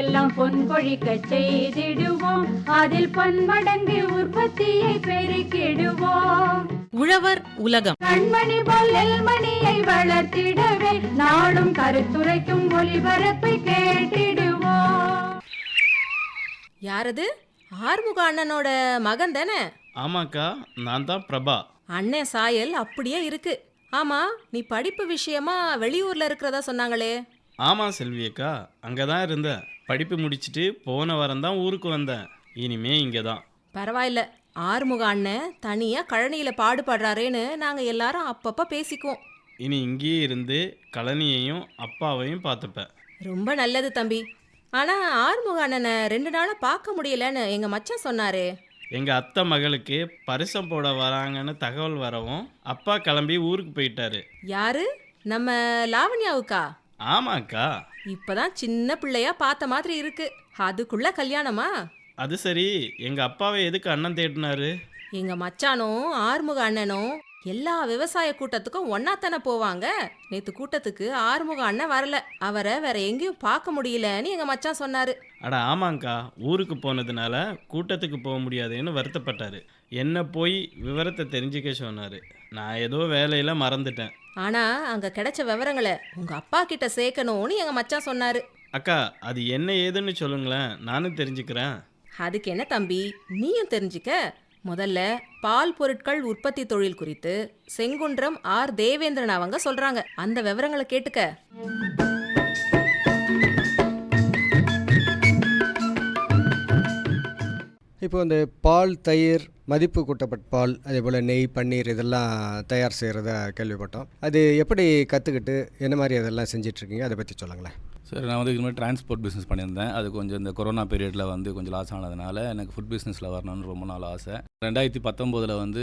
எல்லாம் பொன் கொழிக்க செய்திடுவோம். அதில் பன்மடங்கு உற்பத்தியை பெருக்கிடுவோம். உழவர் உலகம். கண்மணி போல் நெல்மணியை வளர்த்திடவே நாளும் கருத்துரைக்கும் ஒளிபரப்பை கேட்டிடுவோம். யாரது? ஆறுமுக அண்ணனோட மகன் தானே? ஆமாக்கா நான் தான் பிரபா. அண்ணன் சாயல் அப்படியே இருக்கு. ஆமா நீ படிப்பு விஷயமா வெளியூர்ல இருக்கிறதா சொன்னாங்களே. ஆமாம் செல்வி அக்கா அங்கே தான் இருந்தேன். படிப்பு முடிச்சிட்டு போன வாரம் தான் ஊருக்கு வந்தேன். இனிமே இங்கே தான் பரவாயில்ல. ஆறுமுக அண்ணன் தனியா கழனியில பாடுபடுறாரேன்னு நாங்க எல்லாரும் அப்பப்ப பேசிக்குவோம். இனி இங்கேயே இருந்து கழனியையும் அப்பாவையும் பார்த்துப்பேன். ரொம்ப நல்லது தம்பி. ஆனா ஆறுமுக அண்ணனை ரெண்டு நாளா பார்க்க முடியலன்னு எங்க மச்சான் சொன்னாரே. எங்கள் அத்தை மகளுக்கு பரிசம் போட வராங்கன்னு தகவல் வரவும் அப்பா கிளம்பி ஊருக்கு போயிட்டாரு. யாரு? நம்ம லாவண்யாவுக்கா? ஆமாக்கா. இப்பதான் சின்ன பிள்ளையா பார்த்த மாதிரி இருக்கு. அதுக்குள்ள கல்யாணமா? அது சரி. எங்கள் அப்பாவை எதுக்கு அண்ணன் தேடினாரு? எங்க மச்சானும் ஆறுமுக அண்ணனும் எல்லா விவசாய கூட்டத்துக்கும் ஒன்னாத்தானே போவாங்க? நேத்து கூட்டத்துக்கு ஆறுமுக அண்ணன் வரல. அவரை வேற எங்கேயும் பார்க்க முடியலன்னு எங்க மச்சான் சொன்னாரு. அட ஆமாங்க்கா ஊருக்கு போனதுனால கூட்டத்துக்கு போக முடியாதுன்னு வருத்தப்பட்டாரு. என்ன போய் விவரத்தை தெரிஞ்சுக்க சொன்னார். நான் ஏதோ வேலையில் மறந்துட்டேன். ஆனா அங்க கிடைச்ச விவரங்களை உங்க அப்பா கிட்ட சேர்க்கணும்னு எங்க மச்சான் சொன்னாரு. அக்கா அது என்ன ஏதுன்னு சொல்லுங்களேன். நானும் தெரிஞ்சுக்கிறேன். அதுக்கு என்ன தம்பி? நீயும் தெரிஞ்சுக்க. முதல்ல பால் பொருட்கள் உற்பத்தி தொழில் குறித்து செங்குன்றம் ஆர் தேவேந்திரன் அவங்க சொல்றாங்க. அந்த விவரங்களை கேட்டுக்க. இப்போ இந்த பால் தயிர் மதிப்பு கூட்டப்பட்ட பால் அதே போல் நெய் பன்னீர் இதெல்லாம் தயார் செய்கிறத கேள்விப்பட்டோம். அது எப்படி கற்றுக்கிட்டு என்ன மாதிரி அதெல்லாம் செஞ்சிட்ருக்கீங்க அதை பற்றி சொல்லுங்களேன். சார் நான் வந்து இது மாதிரி டிரான்ஸ்போர்ட் பிஸ்னஸ் பண்ணியிருந்தேன். அது கொஞ்சம் இந்த கொரோனா பீரியடில் வந்து கொஞ்சம் லாஸ் ஆனதுனால எனக்கு ஃபுட் பிஸ்னஸில் வரணும்னு ரொம்ப நாள் ஆசை. ரெண்டாயிரத்தி பத்தொம்போதில் வந்து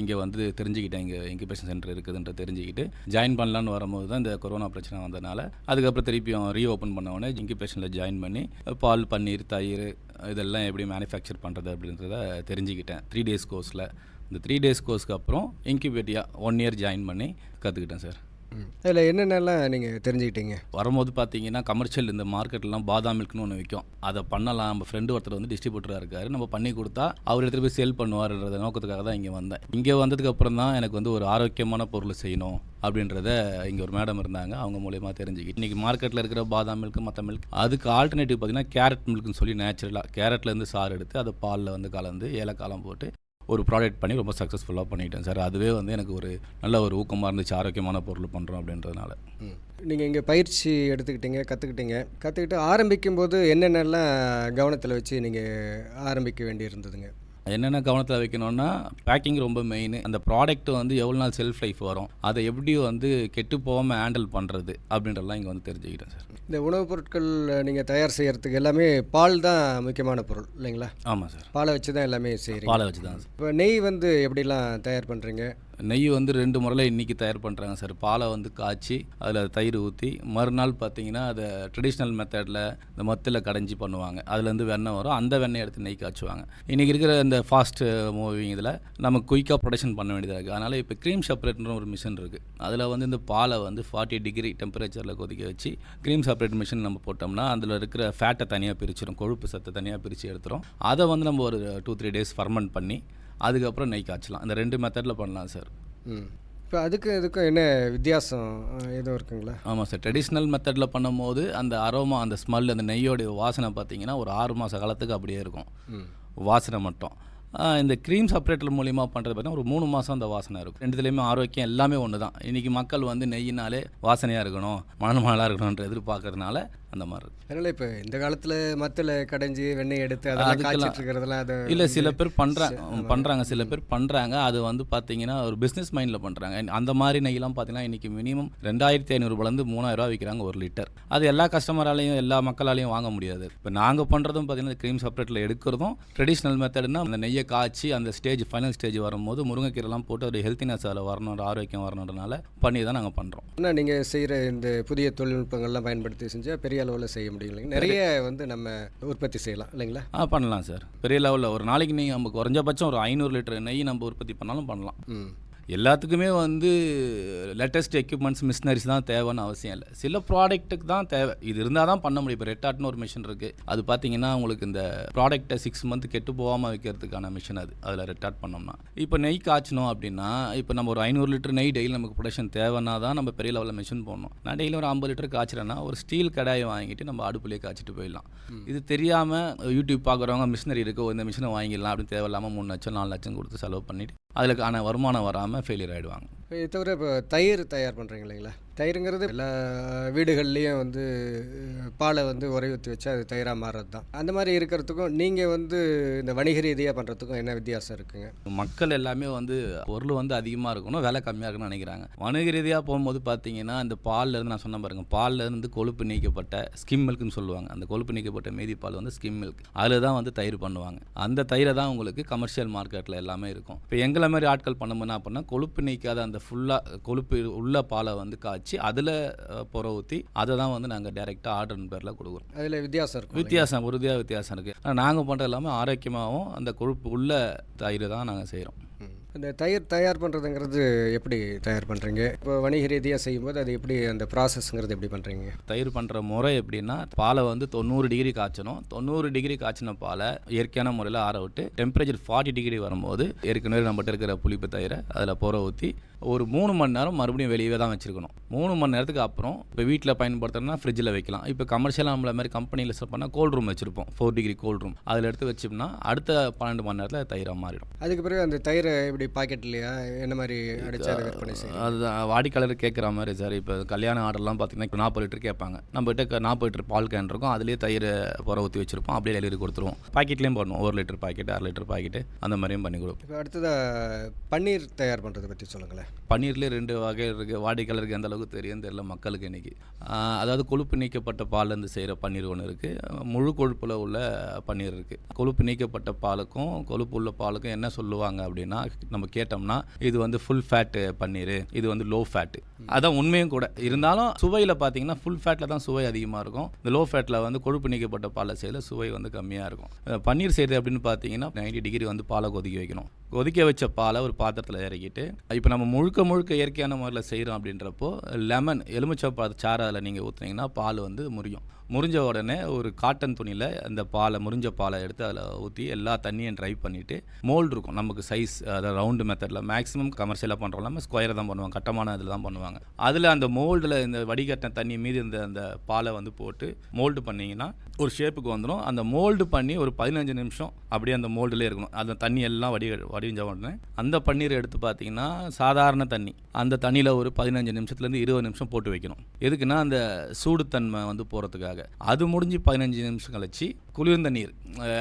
இங்கே வந்து தெரிஞ்சுக்கிட்டேன். இங்கே இன்குபேஷன் சென்டர் இருக்குதுன்ற தெரிஞ்சுக்கிட்டு ஜாயின் பண்ணலான்னு வரும்போது தான் இந்த கொரோனா பிரச்சனை வந்ததுனால அதுக்கப்புறம் திருப்பியும் ரீஓப்பன் பண்ண உடனே இன்குபேஷனில் ஜாயின் பண்ணி பால் பன்னீர் தயிர் இதெல்லாம் எப்படி மேனுஃபேக்சர் பண்ணுறது அப்படின்றத தெரிஞ்சுக்கிட்டேன். த்ரீ டேஸ் கோர்ஸில் இந்த த்ரீ டேஸ் கோர்ஸ்க்கு அப்புறம் இன்குபேட்டியாக ஒன் இயர் ஜாயின் பண்ணி கற்றுக்கிட்டேன் சார் அதில் என்னென்னலாம் நீங்கள் தெரிஞ்சுக்கிட்டீங்க? வரும்போது பார்த்தீங்கன்னா கமர்ஷியல் இந்த மார்க்கெட்லாம் பாதாம் மில்க்னு ஒன்று விற்கும் அதை பண்ணலாம். நம்ம ஃப்ரெண்டு ஒருத்தர் வந்து டிஸ்ட்ரிபியூட்டராக இருக்காரு. நம்ம பண்ணி கொடுத்தா அவர் எடுத்துகிட்டு போய் சேல் பண்ணுவார்ன்றத நோக்கத்துக்காக தான் இங்கே வந்தேன். இங்கே வந்ததுக்கு அப்புறம் தான் எனக்கு வந்து ஒரு ஆரோக்கியமான பொருள் செய்யணும் அப்படின்றத இங்கே ஒரு மேடம் இருந்தாங்க. அவங்க மூலயமா தெரிஞ்சுக்கிட்டு இன்றைக்கி மார்க்கெட்டில் இருக்கிற பாதாம் மில்க் மற்ற மில்க் அதுக்கு ஆல்டர்னேட்டிவ் பார்த்தீங்கன்னா கேரட் மில்க்னு சொல்லி நேச்சுரலாக கேரட்லேருந்து சாறு எடுத்து அதை பாலில் வந்து கலந்து ஏலக்காலம் போட்டு ஒரு ப்ராடக்ட் பண்ணி ரொம்ப சக்ஸஸ்ஃபுல்லாக பண்ணிட்டேன் சார் அதுவே வந்து எனக்கு ஒரு நல்ல ஒரு ஊக்கமாக இருந்துச்சு ஆரோக்கியமான பொருள் பண்ணுறோம் அப்படின்றதுனால. நீங்கள் இங்கே பயிற்சி எடுத்துக்கிட்டீங்க கற்றுக்கிட்டீங்க கற்றுக்கிட்டு ஆரம்பிக்கும் போது என்னென்னலாம் கவனத்தில் வச்சு நீங்கள் ஆரம்பிக்க வேண்டியிருந்ததுங்க? என்னென்ன கவனத்தில் வைக்கணும்னா பேக்கிங் ரொம்ப மெயின் அந்த ப்ராடக்ட் வந்து எவ்வளோ நாள் செல்ஃப் லைஃப் வரும் அதை எப்படி வந்து கெட்டு போகாமல் ஹேண்டில் பண்ணுறது அப்படின்றதெல்லாம் இங்கே வந்து தெரிஞ்சுக்கிட்டேன் சார் இந்த உணவுப் பொருட்கள் நீங்கள் தயார் செய்கிறதுக்கு எல்லாமே பால் தான் முக்கியமான பொருள் இல்லைங்களா? ஆமாம் சார் பாலை வச்சு தான் எல்லாமே செய்கிறீங்க பாலை வச்சு தான் சார் இப்போ நெய் வந்து எப்படிலாம் தயார் பண்ணுறீங்க நெய் வந்து ரெண்டு முறையில் இன்றைக்கி தயார் பண்ணுறாங்க சார். பாலை வந்து காய்ச்சி அதில் தயிர் ஊற்றி மறுநாள் பார்த்தீங்கன்னா அதை ட்ரெடிஷ்னல் மெத்தடில் இந்த மத்தில் கடைஞ்சி பண்ணுவாங்க. அதுலேருந்து வெண்ணெய் வரும். அந்த வெண்ணெய் எடுத்து நெய் காய்ச்சுவாங்க. இன்றைக்கி இருக்கிற இந்த ஃபாஸ்ட் மூவிங் இதில் நம்ம குயிக்காக ப்ரொடக்ஷன் பண்ண வேண்டியதாக இருக்குது அதனால் இப்போ க்ரீம் செப்பரேட்னு ஒரு மிஷின் இருக்குது அதில் வந்து இந்த பாலை வந்து ஃபார்ட்டி டிகிரி டெம்பரேச்சரில் கொதிக்க வச்சு க்ரீம் செப்பரேட் மிஷின் நம்ம போட்டோம்னா அதில் இருக்கிற ஃபேட்டை தனியாக பிரிச்சிடும் கொழுப்பு சத்தை தனியாக பிரித்து எடுத்துரும். அதை வந்து நம்ம ஒரு டூ த்ரீ டேஸ் ஃபர்மெண்ட் பண்ணி அதுக்கப்புறம் நெய் காய்ச்சலாம். இந்த ரெண்டு மெத்தடில் பண்ணலாம் சார் இப்போ அதுக்கும் இதுக்கும் என்ன வித்தியாசம்? எதுவும் இருக்குங்களா? ஆமாம் சார் ட்ரெடிஷ்னல் மெத்தடில் பண்ணும்போது அந்த அரோமா அந்த ஸ்மெல் அந்த நெய்யோடைய வாசனை பார்த்தீங்கன்னா ஒரு ஆறு மாத காலத்துக்கு அப்படியே இருக்கும். வாசனை மட்டும். இந்த க்ரீம் செப்பரேட்டர் மூலிமா பண்ணுறது பார்த்தீங்கன்னா ஒரு மூணு மாதம் அந்த வாசனை இருக்கும். ரெண்டுத்துலேயுமே ஆரோக்கியம் எல்லாமே ஒன்று தான் இன்றைக்கி மக்கள் வந்து நெய்யினாலே வாசனையாக இருக்கணும் மணல் மணலாக இருக்கணுன்ற எதிர்பார்க்கறதுனால அந்த மாதிரி அதனால் இப்போ இந்த காலத்தில் மத்தில் கடைஞ்சி வெண்ணெய் எடுத்து அதெல்லாம் இருக்கிறதெல்லாம் அது இல்லை சில பேர் பண்ணுறாங்க. பண்ணுறாங்க சில பேர் பண்ணுறாங்க அது வந்து பார்த்தீங்கன்னா ஒரு பிஸ்னஸ் மைண்டில் பண்ணுறாங்க அந்த மாதிரி நெய்யெல்லாம் பார்த்தீங்கன்னா இன்றைக்கி மினிமம் ரெண்டாயிரத்தி ஐநூறுபாலேருந்து மூணாயிரரூவா விற்கிறாங்க ஒரு லிட்டர் அது எல்லா கஸ்டமராலையும் எல்லா மக்களாலையும் வாங்க முடியாது. இப்போ நாங்கள் பண்ணுறதும் பார்த்தீங்கன்னா க்ரீம் செப்பரேட்டில் எடுக்கிறதும் ட்ரெடிஷ்னல் மெத்தட்னா அந்த நெய்யை காய்ச்சி அந்த ஸ்டேஜ் ஃபைனல் ஸ்டேஜ் வரும்போது முருங்கைக்கீரைலாம் போட்டு ஒரு ஹெல்த்தினஸ் அதில் வரணும் ஆரோக்கியம் வரணுன்றனால பண்ணி தான் நாங்கள் பண்ணுறோம் ஆனால் நீங்கள் செய்கிற இந்த புதிய தொழில்நுட்பங்கள்லாம் பயன்படுத்தி செஞ்சால் பெரிய அளவில் செய்ய முடியும் இல்லைங்க நிறைய வந்து நம்ம உற்பத்தி செய்யலாம் இல்லைங்களா? ஆ பண்ணலாம் சார். பெரிய லெவலில் ஒரு நாளைக்கு நெய் நம்ம குறைஞ்சபட்சம் ஒரு ஐநூறு லிட்டர் நெய் நம்ம உற்பத்தி பண்ணாலும் பண்ணலாம். ம். எல்லாத்துக்குமே வந்து லேட்டஸ்ட் எக்யூப்மெண்ட்ஸ் மிஷினரிஸ் தான் தேவைன்னு அவசியம் இல்லை. சில ப்ராடக்ட்டுக்கு தான் தேவை. இது இருந்தால் தான் பண்ண முடியும். இப்போ ரெட்டாட்னு ஒரு மிஷின் இருக்குது அது பார்த்தீங்கன்னா உங்களுக்கு இந்த ப்ராடக்ட்டை சிக்ஸ் மந்த் கெட்டு போகாமல் வைக்கிறதுக்கான மிஷின் அது. அதில் ரெட்டாட் பண்ணோம்னா. இப்போ நெய் காய்ச்சணும் அப்படின்னா இப்போ நம்ம ஒரு ஐநூறு லிட்டர் நெய் டெய்லி நமக்கு ப்ரொடக்ஷன் தேவைன்னா தான் நம்ம பெரிய லெவலில் மிஷின் போடணும். நான் டெய்லி ஒரு ஐம்பது லிட்டர் காய்ச்சிறேன்னா ஒரு ஸ்டீல் கடாயை வாங்கிட்டு நம்ம அடுப்புலேயே காய்ச்சிட்டு போயிடலாம். இது தெரியாமல் யூடியூப் பார்க்குறவங்க மிஷினரி இருக்கோ இந்த மிஷினை வாங்கிடலாம் அப்படின்னு தேவையில்லாமல் மூணு லட்சம் நாலு லட்சம் கொடுத்து செலவு பண்ணிட்டு அதுக்கான வருமானம் வராமல் ஃபெயிலியர் ஆகிடுவாங்க இது தவிர இப்போ தயிர் தயார் பண்ணுறீங்க இல்லைங்களா? தயிருங்கிறது எல்லா வீடுகள்லேயும் வந்து பாலை வந்து உரை ஊற்றி வச்சு அது தயிராக மாறுறது தான். அந்த மாதிரி இருக்கிறதுக்கும் நீங்கள் வந்து இந்த வணிக ரீதியாக பண்ணுறதுக்கும் என்ன வித்தியாசம் இருக்குங்க? மக்கள் எல்லாமே வந்து பொருள் வந்து அதிகமாக இருக்கணும் விலை கம்மியாக இருக்கணும்னு நினைக்கிறாங்க. வணிக ரீதியாக போகும்போது பார்த்தீங்கன்னா இந்த பாலில் இருந்து நான் சொன்ன பாருங்க பால்லேருந்து கொழுப்பு நீக்கப்பட்ட ஸ்கிம் மில்க்னு சொல்லுவாங்க. அந்த கொழுப்பு நீக்கப்பட்ட மீதி பால் வந்து ஸ்கிம் மில்க் அதில் தான் வந்து தயிர் பண்ணுவாங்க. அந்த தயிரை தான் உங்களுக்கு கமர்ஷியல் மார்க்கெட்டில் எல்லாமே இருக்கும். இப்போ எங்களை மாதிரி ஆட்கள் பண்ணமுன்னா அப்படின்னா கொழுப்பு நீக்காத அந்த ஃபுல்லாக கொழுப்பு உள்ள பாலை வந்து காய்ச்சி அதில் புற ஊற்றி அதை தான் வந்து நாங்கள் டைரெக்டாக ஆர்டர்னு பேரில் கொடுக்குறோம். அதில் வித்தியாசம் இருக்கும் வித்தியாசம் உறுதியாக வித்தியாசம் இருக்குது ஆனால் நாங்கள் பண்ணுறது எல்லாமே ஆரோக்கியமாகவும் அந்த கொழுப்பு உள்ள தயிர் தான் நாங்கள் செய்கிறோம். இந்த தயிர் தயார் பண்ணுறதுங்கிறது எப்படி தயார் பண்ணுறீங்க இப்போ வணிக ரீதியாக செய்யும்போது அது எப்படி அந்த ப்ராசஸ்ங்கிறது எப்படி பண்ணுறீங்க தயிர் பண்ணுற முறை எப்படின்னா பாலை வந்து தொண்ணூறு டிகிரி காய்ச்சணும். தொண்ணூறு டிகிரி காய்ச்சின பாலை இயற்கையான முறையில் ஆற விட்டு டெம்பரேச்சர் ஃபார்ட்டி டிகிரி வரும்போது ஏற்கனவே நம்மகிட்ட இருக்கிற புளிப்பு தயிரை அதில் புற ஊற்றி ஒரு மூணு மணி நேரம் மறுபடியும் வெளியே தான் வச்சுருக்கணும். மூணு மணி நேரத்துக்கு அப்புறம் இப்போ வீட்டில் பயன்படுத்துறதுனா ஃப்ரிட்ஜில் வைக்கலாம். இப்போ கமர்ஷியலாக நம்மள மாதிரி கம்பெனியில் செட் பண்ணால் கோல்ட் ரூம் வச்சுருப்போம். ஃபோர் டிகிரி கோல்ட் ரூம் அதில் எடுத்து வச்சோம்னா அடுத்த பன்னெண்டு மணி நேரத்தில் தயிராக மாறிடும். அதுக்கு பிறகு அந்த தயிரை எப்படி பாக்கெட்லையா என்ன மாதிரி அடிச்சு அதை விற்பனை செய்யும் அதுதான் வாடிக்கையாளர் கேட்குற மாதிரி சார் இப்போ கல்யாண ஆர்டர்லாம் பார்த்தீங்கன்னா நாற்பது லிட்டர் கேட்பாங்க நம்ம கிட்ட நாற்பது லிட்டர் பால் கேன் இருக்கும். அதுலேயே தயிர் புற ஊற்றி வச்சிருப்போம். அப்படியே டெலிவரி கொடுத்துருவோம். பாக்கெட்லேயும் பண்ணுவோம் ஒரு லிட்டர் பாக்கெட் அரை லிட்டர் பாக்கெட்டு அந்த மாதிரியும் பண்ணி கொடுப்போம். இப்போ அடுத்ததாக பன்னீர் தயார் பண்ணுறதை பற்றி சொல்லுங்களேன். பன்னீர்லேயே ரெண்டு வகை இருக்குது வாடிக்கையாளருக்கு எந்த அளவுக்கு தெரியும் தெரியல மக்களுக்கு இன்றைக்கி அதாவது கொழுப்பு நீக்கப்பட்ட பால்லேருந்து செய்கிற பன்னீர் ஒன்று இருக்குது முழு கொழுப்பில் உள்ள பன்னீர் இருக்குது கொழுப்பு நீக்கப்பட்ட பாலுக்கும் கொழுப்பு உள்ள பாலுக்கும் என்ன சொல்லுவாங்க அப்படின்னா நம்ம கேட்டோம்னா இது வந்து ஃபுல் ஃபேட்டு பன்னீர் இது வந்து லோ ஃபேட்டு அதான் உண்மையும் கூட. இருந்தாலும் சுவையில் பார்த்தீங்கன்னா ஃபுல் ஃபேட்டில் தான் சுவை அதிகமாக இருக்கும். இந்த லோ ஃபேட்டில் வந்து கொழுப்பு நீக்கப்பட்ட பாலை செய்யல சுவை வந்து கம்மியாக இருக்கும். பன்னீர் செய்கிறது அப்படின்னு பார்த்தீங்கன்னா 90 டிகிரி வந்து பாலை கொதிக்க வைக்கணும். கொதிக்க வச்ச பாலை ஒரு பாத்திரத்தில் இறக்கிட்டு இப்போ நம்ம முழுக்க முழுக்க இயற்கையான முறையில் செய்கிறோம் அப்படின்றப்போ லெமன் எலுமிச்சை சாறு அதில் நீங்கள் ஊற்றுனீங்கன்னா பால் வந்து முறியும். முறிஞ்ச உடனே ஒரு காட்டன் துணியில் அந்த பாலை முறிஞ்ச பாலை எடுத்து அதில் ஊற்றி எல்லா தண்ணியும் ட்ரை பண்ணிவிட்டு மோல்டு இருக்கும். நமக்கு சைஸ் அதாவது ரவுண்டு மெத்தடில் மேக்ஸிமம் கமர்ஷியலாக பண்ணுறோம் இல்லாமல் ஸ்கொயரை தான் பண்ணுவாங்க. கட்டமான இதில் தான் பண்ணுவாங்க. அதில் அந்த மோல்டில் இந்த வடிகட்டின தண்ணி மீதி இந்த அந்த பாலை வந்து போட்டு மோல்டு பண்ணிங்கன்னா ஒரு ஷேப்புக்கு வந்துடும் அந்த மோல்டு பண்ணி ஒரு பதினஞ்சு நிமிஷம் அப்படியே அந்த மோல்டுலேயே இருக்கணும். அந்த தண்ணி எல்லாம் வடி வடிஞ்ச உடனே அந்த பன்னீர் எடுத்து பார்த்தீங்கன்னா சாதாரண தண்ணி. அந்த தண்ணியில் ஒரு பதினஞ்சு நிமிஷத்துலேருந்து இருபது நிமிஷம் போட்டு வைக்கணும். எதுக்குன்னா அந்த சூடுத்தன்மை வந்து போகிறதுக்காக அது முடிஞ்சு பதினஞ்சு நிமிஷம் கழிச்சு குளிர்ந்த நீர்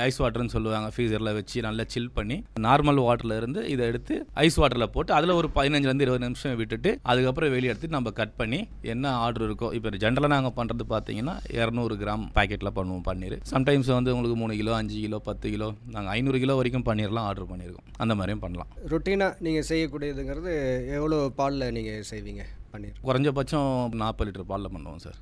ஐஸ் வாட்டர்னு சொல்லுவாங்க. ஃப்ரீசரில் வச்சு நல்லா சில் பண்ணி நார்மல் வாட்டரில் இருந்து இதை எடுத்து ஐஸ் வாட்டரில் போட்டு அதில் ஒரு பதினஞ்சுலேருந்து இருபது நிமிஷம் விட்டுட்டு அதுக்கப்புறம் வெளியே எடுத்து நம்ம கட் பண்ணி என்ன ஆர்டர் இருக்கோ இப்போ ஜென்ரலாக நாங்கள் பண்ணுறது பார்த்தீங்கன்னா இரநூறு கிராம் பாக்கெட்டில் பண்ணுவோம் பன்னீர். சம்டைம்ஸ் வந்து உங்களுக்கு மூணு கிலோ அஞ்சு கிலோ பத்து கிலோ நாங்கள் ஐநூறு கிலோ வரைக்கும் பன்னீர்லாம் ஆர்டர் பண்ணியிருக்கோம் அந்த மாதிரியும் பண்ணலாம். ரொட்டீனாக நீங்கள் செய்யக்கூடியதுங்கிறது எவ்வளோ பாலில் நீங்கள் செய்வீங்க? பன்னீர். குறைஞ்சபட்சம் நாற்பது லிட்டர் பாலில் பண்ணுவோம் சார்.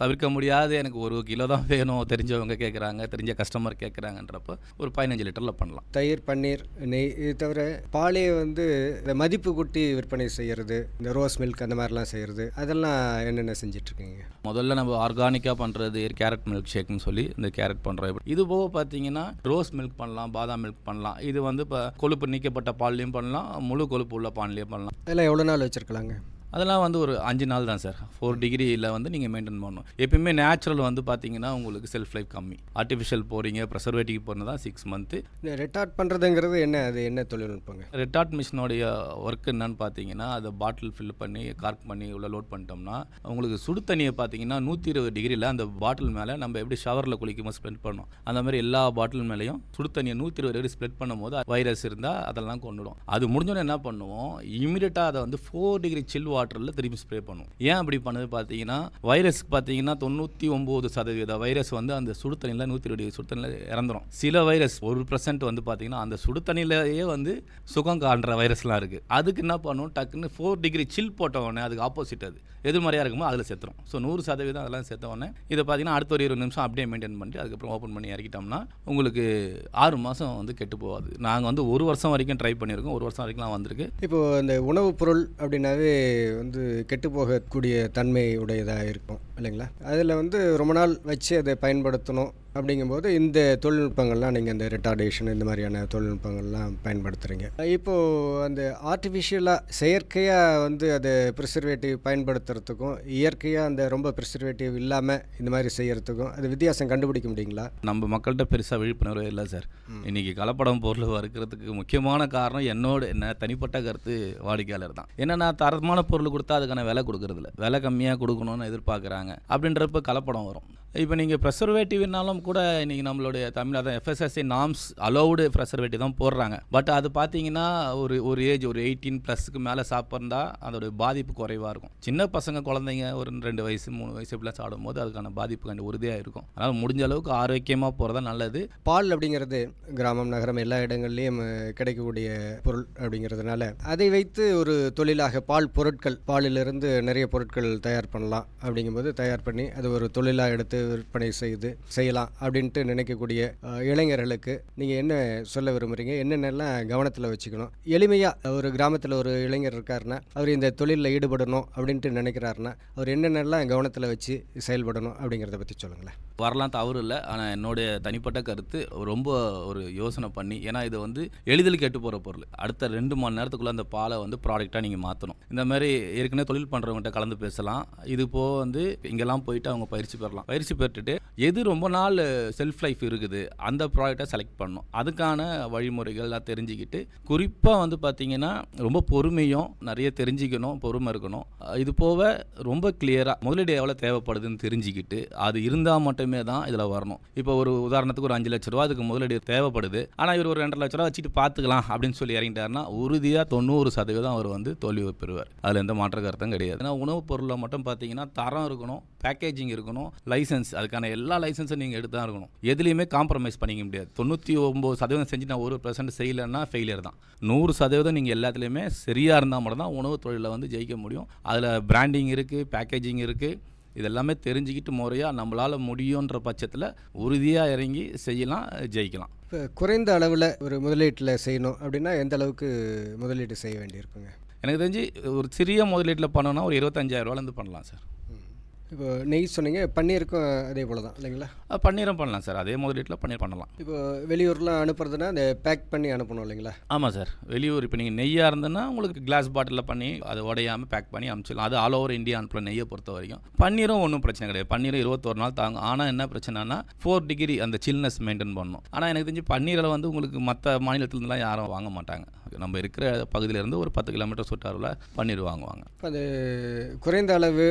தவிர்க்க முடியாது எனக்கு ஒரு கிலோ தான் வேணும் தெரிஞ்சவங்க கேட்குறாங்க தெரிஞ்ச கஸ்டமர் கேட்குறாங்கன்றப்போ ஒரு பதினஞ்சு லிட்டரில் பண்ணலாம். தயிர் பன்னீர் நெய் இது தவிர பாலே வந்து இந்த மதிப்பு கூட்டி விற்பனை செய்கிறது இந்த ரோஸ் மில்க் அந்த மாதிரிலாம் செய்கிறது அதெல்லாம் என்னென்ன செஞ்சிட்ருக்கீங்க? முதல்ல நம்ம ஆர்கானிக்காக பண்ணுறது கேரட் மில்க் ஷேக்னு சொல்லி இந்த கேரட் பண்ணுறோம் இது போக பார்த்தீங்கன்னா ரோஸ் மில்க் பண்ணலாம் பாதாம் மில்க் பண்ணலாம். இது வந்து இப்போ கொழுப்பு நீக்கப்பட்ட பால்லையும் பண்ணலாம் முழு கொழுப்பு உள்ள பால்லையும் பண்ணலாம். அதெல்லாம் எவ்வளோ நாள் வச்சுருக்கலாங்க? அதெல்லாம் வந்து ஒரு அஞ்சு நாள் தான் சார். ஃபோர் டிகிரியில் வந்து நீங்கள் மெயின்டைன் பண்ணணும். எப்பயுமே நேச்சுரல் வந்து பார்த்தீங்கன்னா உங்களுக்கு செல்ஃப் லைஃப் கம்மி. ஆர்டிஃபிஷியல் போகிறீங்க ப்ரெசர்வேட்டிவ் போகிறது தான் சிக்ஸ் மந்த்து இந்த ரெட்டார்ட் பண்ணுறதுங்கிறது என்ன அது என்ன தொழில்நுட்பங்க? ரெட்டார்ட் மிஷினோடைய ஒர்க் என்னன்னு பார்த்தீங்கன்னா அதை பாட்டில் ஃபில் பண்ணி கார்க் பண்ணி உள்ள லோட் பண்ணிட்டோம்னா உங்களுக்கு சுடு தண்ணியை பார்த்தீங்கன்னா நூற்றி இருபது டிகிரியில் அந்த பாட்டில் மேலே நம்ம எப்படி ஷவரில் குளிக்கும்போது ஸ்ப்ரெட் பண்ணோம் அந்த மாதிரி எல்லா பாட்டில் மேலேயும் சுடு தண்ணியை நூற்றி இருபது டிகிரி ஸ்ப்ரெட் பண்ணும்போது வைரஸ் இருந்தால் அதெல்லாம் கொண்டுடும். அது முடிஞ்சோடனே என்ன பண்ணுவோம்? இமீடியட்டாக அதை வந்து ஃபோர் டிகிரி சில் வாட்டரில் திருப்பி ஸ்ப்ரே பண்ணுவோம். ஏன் அப்படி பண்ணது பார்த்தீங்கன்னா வைரஸ்க்கு பார்த்தீங்கன்னா தொண்ணூற்றி ஒம்பது சதவீத வைரஸ் வந்து அந்த சுடு தண்ணியில் நூற்றி இருபது டிகிரி சுடு தண்ணியில் இறந்துரும். சில வைரஸ் ஒரு பர்சன்ட் வந்து பார்த்தீங்கன்னா அந்த சுடு தண்ணியிலேயே வந்து சுகம் காண்ற வைரஸ்லாம் இருக்குது அதுக்கு என்ன பண்ணுவோம்? டக்குன்னு ஃபோர் டிகிரி சில் போட்ட உடனே அதுக்கு ஆப்போசிட் அது. எதிர்மறையாக இருக்குமோ அதில் செத்துரும் ஸோ நூறு சதவீதம் அதெல்லாம் சேர்த்த உடனே இதை பார்த்தீங்கன்னா அடுத்த ஒரு இருபது நிமிஷம் அப்படியே மெயின்டைன் பண்ணிட்டு அதுக்கப்புறம் ஓப்பன் பண்ணி இறக்கிட்டோம்னா உங்களுக்கு ஆறு மாதம் வந்து கெட்டு போகாது. நாங்கள் வந்து ஒரு வருஷம் வரைக்கும் ட்ரை பண்ணியிருக்கோம். ஒரு வருஷம் வரைக்கும்லாம் வந்திருக்கு. இப்போது இந்த உணவுப் பொருள் அப்படின்னாவே வந்து கெட்டு போகக்கூடிய தன்மை உடையதாக இருக்கும் இல்லைங்களா? அதில் வந்து ரொம்ப நாள் வச்சு அதை பயன்படுத்தணும். அப்படிங்கும்போது இந்த தொழில்நுட்பங்கள்லாம் நீங்கள் இந்த ரிட்டார்டேஷன் இந்த மாதிரியான தொழில்நுட்பங்கள்லாம் பயன்படுத்துகிறீங்க இப்போது அந்த ஆர்டிஃபிஷியலாக செயற்கையாக வந்து அதை ப்ரிசர்வேட்டிவ் பயன்படுத்துறதுக்கும் இயற்கையாக அந்த ரொம்ப ப்ரிசர்வேட்டிவ் இல்லாமல் இந்த மாதிரி செய்கிறதுக்கும் அது வித்தியாசம் கண்டுபிடிக்க முடியுங்களா? நம்ம மக்கள்கிட்ட பெருசாக விழிப்புணர்வே இல்லை சார். இன்றைக்கி கலப்படம் பொருள் வறுக்கிறதுக்கு முக்கியமான காரணம் என்னோட என்ன தனிப்பட்ட கருத்து வாடிக்கையாளர் தான். என்னென்னா தரமான பொருள் கொடுத்தா அதுக்கான விலை கொடுக்கறதில்ல. விலை கம்மியாக கொடுக்கணும்னு எதிர்பார்க்குறாங்க. அப்படின்றப்ப கலப்படம் வரும். இப்போ நீங்கள் ப்ரெசர்வேட்டிவ்னாலும் கூட இன்றைக்கி நம்மளுடைய தமிழ் அதான் எஃப்எஸ்எஸ்சி நாம்ஸ் அலோவுடு ப்ரெசர்வேட்டிவ் தான் போடுறாங்க. பட் அது பார்த்தீங்கன்னா ஒரு ஒரு ஏஜ் ஒரு எயிட்டீன் ப்ளஸ்க்கு மேலே சாப்பிட்றா அதோடய பாதிப்பு குறைவாக இருக்கும். சின்ன பசங்க குழந்தைங்க ஒரு ரெண்டு வயசு மூணு வயசு இப்படிலாம் சாப்பிடும்போது அதுக்கான பாதிப்பு கண்டு உறுதியாக இருக்கும். அதனால் முடிஞ்ச அளவுக்கு ஆரோக்கியமாக போகிறதா நல்லது. பால் அப்படிங்கிறது கிராமம் நகரம் எல்லா இடங்கள்லையும் கிடைக்கக்கூடிய பொருள் அப்படிங்கிறதுனால அதை வைத்து ஒரு தொழிலாக பால் பொருட்கள் பாலிலிருந்து நிறைய பொருட்கள் தயார் பண்ணலாம் அப்படிங்கும்போது தயார் பண்ணி அது ஒரு தொழிலாக எடுத்து விற்பனை செய்து செய்யலாம் அப்படின்ட்டு நினைக்கக்கூடிய இளைஞர்களுக்கு நீங்கள் என்ன சொல்ல விரும்புகிறீங்க என்னென்னலாம் கவனத்தில் வச்சுக்கணும்? எளிமையாக ஒரு கிராமத்தில் ஒரு இளைஞர் இருக்காருன்னா அவர் இந்த தொழிலில் ஈடுபடணும் அப்படின்ட்டு நினைக்கிறாருன்னா அவர் என்னென்னலாம் கவனத்தில் வச்சு செயல்படணும் அப்படிங்கிறத பற்றி சொல்லுங்களேன். வரலாம் தவறு இல்லை. ஆனால் என்னுடைய தனிப்பட்ட கருத்து ரொம்ப ஒரு யோசனை பண்ணி ஏன்னா இது வந்து எளிதில் கெட்டு போகிற பொருள். அடுத்த ரெண்டு மணி நேரத்துக்குள்ளே அந்த பாலை வந்து ப்ராடக்டாக நீங்கள் மாற்றணும் இந்த மாதிரி ஏற்கனவே தொழில் பண்ணுறவங்ககிட்ட கலந்து பேசலாம். இது போக வந்து இங்கெல்லாம் போயிட்டு அவங்க பயிற்சி பெறலாம். பயிற்சி பெற்றுட்டு எது ரொம்ப நாள் செல்ஃப் லைஃப் இருக்குது அந்த ப்ராடக்டை செலக்ட் பண்ணணும். அதுக்கான வழிமுறைகள்லாம் தெரிஞ்சுக்கிட்டு குறிப்பாக வந்து பார்த்தீங்கன்னா ரொம்ப பொறுமையும் நிறைய தெரிஞ்சுக்கணும் பொறுமை இருக்கணும். இது போக ரொம்ப கிளியராக முதலீடு எவ்வளோ தேவைப்படுதுன்னு தெரிஞ்சுக்கிட்டு அது இருந்தால் மட்டுமே தான் இதில் வரணும். இப்போ ஒரு உதாரணத்துக்கு ஒரு அஞ்சு லட்ச ரூபா அதுக்கு முதலீடு தேவைப்படுது. ஆனால் இவர் ஒரு ரெண்டரை லட்ச ரூபா வச்சுட்டு பார்த்துக்கலாம் அப்படின்னு சொல்லி இறங்கிட்டாருன்னா உறுதியாக தொண்ணூறு சதவீதம் அவர் வந்து தோல்வி பெறுவார். அதில் எந்த மாற்ற கருத்தும் கிடையாது. ஏன்னா உணவுப் பொருளில் மட்டும் பார்த்தீங்கன்னா தரம் இருக்கணும் பேக்கேஜிங் இருக்கணும் லைசன்ஸ் அதுக்கான எல்லா லைசன்ஸும் நீங்கள் எடுத்து தான் இருக்கணும். எதுலேயுமே காம்ப்ரமைஸ் பண்ணிக்க முடியாது. தொண்ணூற்றி ஒம்பது சதவீதம் செஞ்சு நான் ஒரு பர்சன்ட் செய்யலைன்னா ஃபெயிலியர் தான். நூறு சதவீதம் நீங்கள் எல்லாத்துலேயுமே சரியாக இருந்தால் மட்டும் தான் உணவு தொழிலில் வந்து ஜெயிக்க முடியும். அதில் பிராண்டிங் இருக்குது பேக்கேஜிங் இருக்குது இதெல்லாமே தெரிஞ்சுக்கிட்டு முறையாக நம்மளால் முடியுன்ற பட்சத்தில் உறுதியாக இறங்கி செய்யலாம் ஜெயிக்கலாம். இப்போ குறைந்த அளவில் ஒரு முதலீட்டில் செய்யணும் அப்படின்னா எந்த அளவுக்கு முதலீடு செய்ய வேண்டியிருக்குங்க? எனக்கு தெரிஞ்சு ஒரு சிறிய முதலீட்டில் பண்ணோன்னா ஒரு இருபத்தஞ்சாயிரரூவாலேருந்து பண்ணலாம் சார். இப்போ நெய் சொன்னீங்க பன்னீருக்கும் அதே போல தான் இல்லைங்களா? பன்னீரும் பண்ணலாம் சார். அதே முதலீட்டில் பன்னீர் பண்ணலாம். இப்போ வெளியூர்லாம் அனுப்புறதுன்னா அந்த பேக் பண்ணி அனுப்பணும் இல்லைங்களா? ஆமாம் சார். வெளியூர் இப்போ நீங்கள் நெய்யாக இருந்ததுன்னா உங்களுக்கு கிளாஸ் பாட்டிலில் பண்ணி அது உடையாமல் பேக் பண்ணி அனுப்பிச்சிடலாம் அது ஆல் ஓவர் இந்தியா அனுப்புகிற நெய்யை பொறுத்த வரைக்கும். பன்னீரும் ஒன்றும் பிரச்சனை கிடையாது. பன்னீரும் இருபத்தொரு நாள் தாங்கும். ஆனால் என்ன பிரச்சனைனா ஃபோர் டிகிரி அந்த சில்னஸ் மெயின்டைன் பண்ணணும். ஆனால் எனக்கு தெரிஞ்சு பன்னீரில் வந்து உங்களுக்கு மற்ற மாநிலத்துலேருந்துலாம் யாரும் வாங்க மாட்டாங்க. நம்ம இருக்கிற பகுதியிலேருந்து ஒரு பத்து கிலோமீட்டர் சுற்றாரில் பன்னீர் வாங்குவாங்க. அது குறைந்த அளவு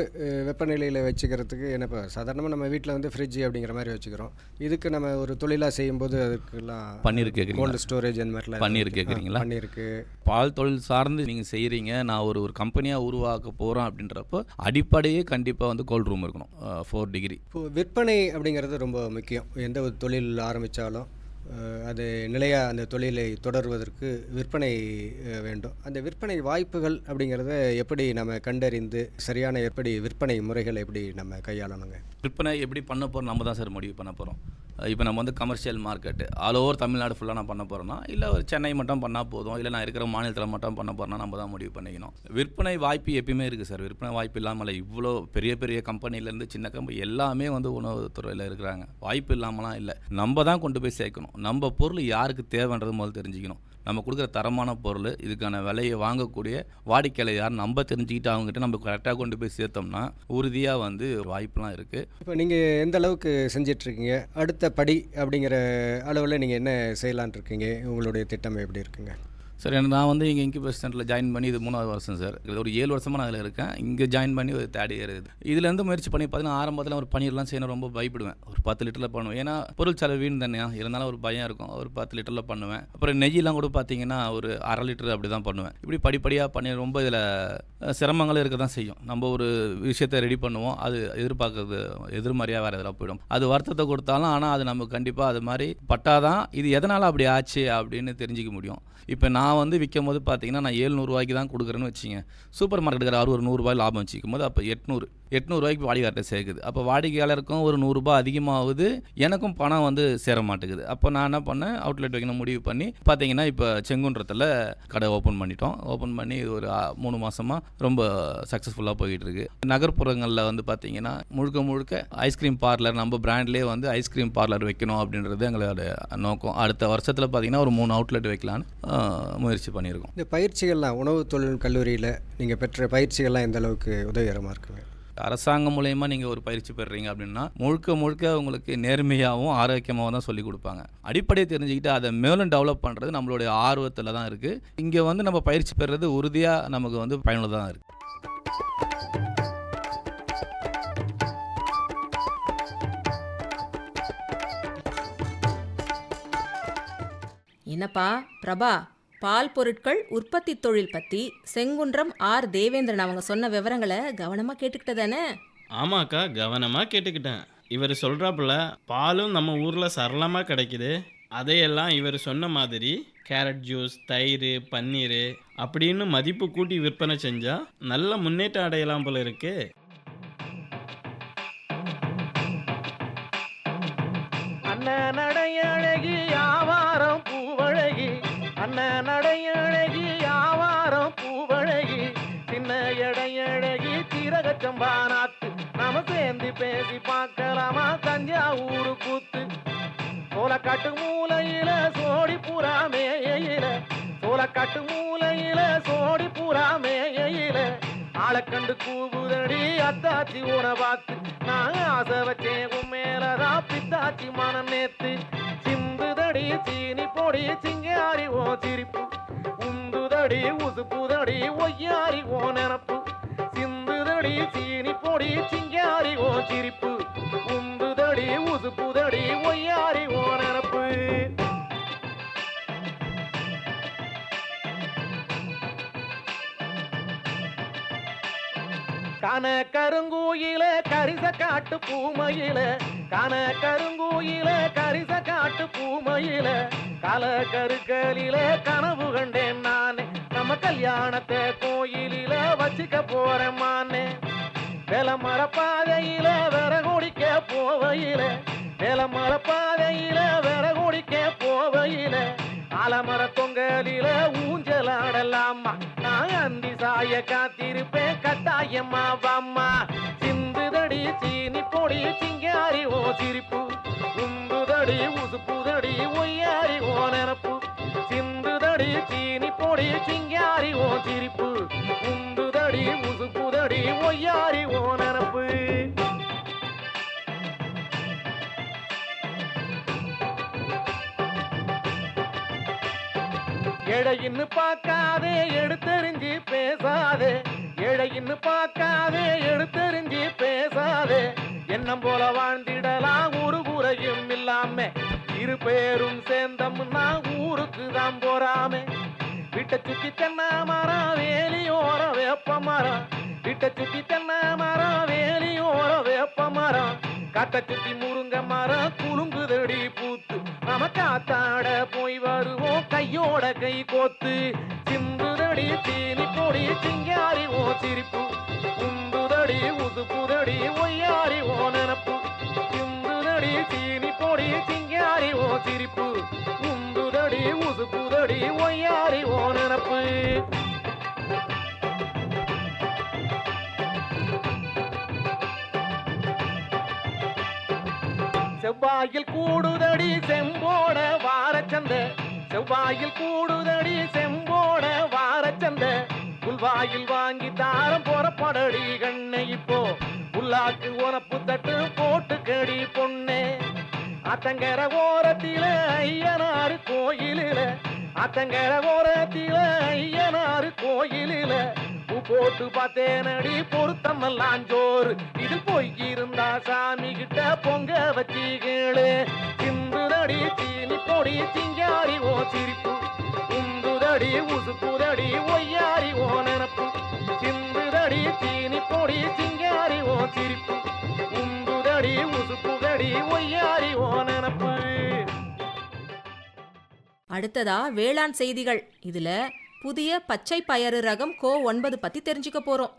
வெப்பநிலையில் வச்சுக்கிறதுக்கு என்ன இப்போ சாதாரணமாக நம்ம வீட்டில் வந்து ஃப்ரிட்ஜ் அப்படிங்கிற மாதிரி வச்சுக்கிறோம். இதுக்கு நம்ம ஒரு தொழிலாக செய்யும்போது அதுக்கெல்லாம் பன்னீர் கேட்குறீங்க கோல்டு ஸ்டோரேஜ் அந்த மாதிரிலாம் பன்னீர் கேட்குறீங்களா பன்னீருக்கு பால் தொழில் சார்ந்து நீங்கள் செய்கிறீங்க நான் ஒரு ஒரு கம்பெனியாக உருவாக்க போகிறோம் அப்படின்றப்போ அடிப்படையே கண்டிப்பாக வந்து கோல்ட் ரூம் இருக்கணும். ஃபோர் டிகிரி இப்போது விற்பனை அப்படிங்கிறது ரொம்ப முக்கியம். எந்த ஒரு தொழில் ஆரம்பித்தாலும் அது நிலையாக அந்த தொழிலை தொடர்வதற்கு விற்பனை வேண்டும். அந்த விற்பனை வாய்ப்புகள் அப்படிங்கிறத எப்படி நம்ம கண்டறிந்து சரியான எப்படி விற்பனை முறைகளை எப்படி நம்ம கையாளணுங்க? விற்பனை எப்படி பண்ண போகிறோம் நம்ம தான் சார் முடிவு பண்ண போகிறோம் இப்போ நம்ம வந்து commercial market all over Tamil Nadu ஃபுல்லாக நான் பண்ண போகிறேன்னா இல்லை ஒரு சென்னை மட்டும் பண்ணால் போதும் இல்லை நான் இருக்கிற மாநிலத்தில் மட்டும் பண்ண போகிறேன்னா நம்ம தான் முடிவு பண்ணிக்கணும். விற்பனை வாய்ப்பு எப்பயுமே இருக்குது சார். விற்பனை வாய்ப்பு இல்லாமல் இவ்வளோ பெரிய பெரிய கம்பெனிலேருந்து சின்ன கம்பெனி எல்லாமே வந்து உணவுத்துறையில் இருக்கிறாங்க. வாய்ப்பு இல்லாமலாம் இல்லை. நம்ம தான் கொண்டு போய் சேர்க்கணும். நம்ம பொருள் யாருக்கு தேவைன்றது முதல்ல தெரிஞ்சுக்கணும். நம்ம கொடுக்குற தரமான பொருள் இதுக்கான விலையை வாங்கக்கூடிய வாடிக்கையாளர் யார் நம்ம தெரிஞ்சுக்கிட்டு அவங்ககிட்ட நம்ம கரெக்டாக கொண்டு போய் சேர்த்தோம்னா உறுதியாக வந்து வாய்ப்புலாம் இருக்குது இப்போ நீங்கள் எந்த அளவுக்கு செஞ்சிட்ருக்கீங்க? அடுத்த படி அப்படிங்கிற அளவில் நீங்கள் என்ன செய்யலான் இருக்கீங்க உங்களுடைய திட்டம் எப்படி இருக்குங்க? சார் எனக்கு நான் வந்து இங்கே இன்குபேஷன் சென்டரில் ஜாயின் பண்ணி இது மூணாவது வருஷம் சார். இது ஒரு ஏழு வருஷமாக நான் அதில் இருக்கேன். இங்கே ஜாயின் பண்ணி ஒரு தேர்ட் இயர் இது. இதுலேருந்து முயற்சி பண்ணி பார்த்தீங்கன்னா ஆரம்பத்தில் ஒரு பன்னீர்லாம் செய்யணும் ரொம்ப பயப்படுவேன். ஒரு பத்து லிட்டரில் பண்ணுவேன். ஏன்னா பொருள் செலவு வீண் தானே. இருந்தாலும் ஒரு பயம் இருக்கும். ஒரு பத்து லிட்டரில் பண்ணுவேன். அப்புறம் நெய்யெல்லாம் கூட பார்த்தீங்கன்னா ஒரு அரை லிட்டர் அப்படி தான் பண்ணுவேன். இப்படி படிப்படியாக பண்ணி ரொம்ப இதில் சிரமங்களும் இருக்க தான் செய்யும். நம்ம ஒரு விஷயத்தை ரெடி பண்ணுவோம். அது எதிர்பார்க்கறது எதிர்மறையாக வேறு எதெல்லாம் போயிடும். அது வருத்தத்தை கொடுத்தாலும் ஆனால் அது நமக்கு கண்டிப்பாக அது மாதிரி பட்டாதான் இது எதனால் அப்படி ஆச்சு அப்படின்னு தெரிஞ்சிக்க முடியும். இப்போ நான் வந்து விற்கும் போது பார்த்தீங்கன்னா நான் ஏழ்நூறுவாய்க்கு தான் கொடுக்குறேன்னு வச்சிங்க. சூப்பர் மார்க்கெட்டுக்கார அறுபது நூறுரூவாய் லாபம் வச்சுக்கும் போது அப்போ எட்நூறு எட்நூறுவாய்க்கு வாடிக்கையாளர்கிட்ட சேர்க்குது. அப்போ வாடிக்கையாளருக்கும் ஒரு நூறுரூபா அதிகமாகுது எனக்கும் பணம் வந்து சேர மாட்டேங்குது. அப்போ நான் என்ன பண்ணேன் அவுட்லெட் வைக்கணும் முடிவு பண்ணி பார்த்தீங்கன்னா இப்போ செங்குன்றத்தில் கடை ஓப்பன் பண்ணிட்டோம். ஓப்பன் பண்ணி இது ஒரு மூணு மாதமாக ரொம்ப சக்ஸஸ்ஃபுல்லாக போயிட்டு இருக்கு நகர்ப்புறங்களில் வந்து பார்த்தீங்கன்னா முழுக்க முழுக்க ஐஸ்கிரீம் பார்லர் நம்ம பிராண்ட்லேயே வந்து ஐஸ்கிரீம் பார்லர் வைக்கணும் அப்படின்றது எங்களோட நோக்கம். அடுத்த வருஷத்தில் பார்த்தீங்கன்னா ஒரு மூணு அவுட்லெட் வைக்கலான்னு முயற்சி பண்ணியிருக்கோம். இந்த பயிற்சிகள்லாம் உணவு தொழில் கல்லூரியில் நீங்கள் பெற்ற பயிற்சிகள்லாம் எந்த அளவுக்கு உதவிகரமாக இருக்குங்க? அரசாங்கம் மூலயமா நீங்கள் ஒரு பயிற்சி பெறுறீங்க அப்படின்னா முழுக்க முழுக்க உங்களுக்கு நேர்மையாகவும் ஆரோக்கியமாகவும் தான் சொல்லிக் கொடுப்பாங்க. அடிப்படையை தெரிஞ்சுக்கிட்டு அதை மேலும் டெவலப் பண்ணுறது நம்மளுடைய ஆர்வத்தில் தான் இருக்குது இங்கே வந்து நம்ம பயிற்சி பெறுறது உறுதியாக நமக்கு வந்து பயனுள்ளதாக தான் இருக்குது என்னப்பா பிரபா பால் பொருட்கள் உற்பத்தி தொழில் பத்தி செங்குன்றம் ஆர். தேவேந்திரன் அவங்க சொன்ன விவரங்களை கவனமா கேட்டுக்கிட்டதானே ஆமாக்கா கவனமாக கேட்டுக்கிட்டேன். இவர் சொல்கிறாப்புல பாலும் நம்ம ஊரில் சரளமாக கிடைக்குது. அதையெல்லாம் இவர் சொன்ன மாதிரி கேரட் ஜூஸ் தயிர் பன்னீர் அப்படின்னு மதிப்பு கூட்டி விற்பனை செஞ்சால் நல்ல முன்னேற்றம் அடையலாம் போல இருக்குது சீரகச்சம்பா நாத்து நாம சேர்ந்து பேசி பார்க்கலாமா? தஞ்சாவூரு கூத்து. சோளக்காட்டு மூலையில சோடி புறா மேயில. சோளக்காட்டு மூலையில சோடி புறா மேயில. ஆளை கண்டு கூவுதடி அத்தாச்சி உணவாத்து. நான் ஆசை வச்சேன் உன் மேலதான் பித்தாச்சி மனம் நேத்து. சிந்துதடி சீனி பொடி சிங்காரி ஓ சிரிப்பு. உந்துதடி உசுப்புதடி ஒய்யாரி ஓ நினப்பு. சிந்துதடி சீனி பொடி சிங்காரி ஓ சிரிப்பு. உந்துதடி உசுப்புதடி ஒய்யாரி ஓ நினப்பு. கன கருங்கூயில கரிச காட்டு பூமையில கன கருங்கூயில கரிச காட்டு பூமையில கல கருக்கலில கனவு கண்டேன் நானே. நம்ம கல்யாணத்தை கோயிலில வச்சுக்க போறேன் மானே வேல வேற குடிக்க போவையில. வேல மரப்பாதையில விறகுடிக்க போவையில. அலமர தொங்கலில ஊஞ்சல் ஆடலாமா நான் அந்தி சாய காத்திருப்பேன் கட்டாயம்மா வாம்மா. சிந்துதடி சீனி பொடி சிங்காரி ஓ சிரிப்பு. உந்துதடி உசுப்புதடி ஒய்யாரி ஓ நினப்பு. சிந்துதடி சீனி பொடி சிங்காரி ஓ சிரிப்பு. உந்துதடி உசுக்குதடி ஒய்யாரி ஓ நரப்பு. எடையின்னு பார்க்காதே எடுத்தெறிஞ்சு பேசாதே. ஏழையின்னு பார்க்காதே எடுத்தெறிஞ்சு பேசாதே. எண்ணம் போல வாழ்ந்திடலாம் ஒரு குறையும் இல்லாம. இரு பேரும் சேர்ந்தம்னா ஊருக்கு தான் போறாமே. வீட்டை சுத்தி தென்னை மரம் வேலியோர வேப்ப மரம். வீட்டை சுத்தி தென்னை மரம் வேலியோர வேப்ப மரம். காட்டை சுத்தி முருங்க மரம் குலுங்குதடி பூத்து. நாம காத்தாட போய் வருவோம் கையோட கை கோத்து. சிம்புதடி தீனி கொடி சிங்காரி ஓ சிரிப்பு. உந்துதடி உதுப்புதடி ஒய்யாரி ஓ நினப்பு. சிம்புதடி தீனி பொடி சிங்காரி ஓ சிரிப்பு. புதடி ஊசு புதடி ஒய்யாரி ஓ நினப்பு. செவ்வாயில் கூடுதடி செம்போட வாரச்சந்த. செவ்வாயில் கூடுதடி செம்போட வாரச்சந்த. புல்வாயில் வாங்கி தாரம் போற படடி கண்ணை இப்போ. புல்லாக்கு உனப்பு தட்டு போட்டு அத்தங்கர ஓரத்தில ஐயனாறு கோயிலில. அத்தங்கர ஓரத்தில ஐயனாறு கோயிலில. போட்டு பார்த்தேனடி பொருத்தம் எல்லாம் ஜோறு. இது பொய் இருந்தா சாமி கிட்ட பொங்க வச்சு கேளு சிந்துதடி சீனி பொடி சிங்காரி ஓ சிரிப்பு. உந்துதடி உசுப்புதடி ஒய்யாரி ஓ நினப்பு. சிந்துதடி சீனி பொடி சிங்காரி ஓ சிரிப்பு. உந்துதடி உசுப்புதடி ஒய்யாரி ஓ நினப்பு அடுத்ததா வேளாண் செய்திகள். இதுல புதிய பச்சை பயறு ரகம் கோ ஒன்பது பத்தி தெரிஞ்சுக்க போறோம்.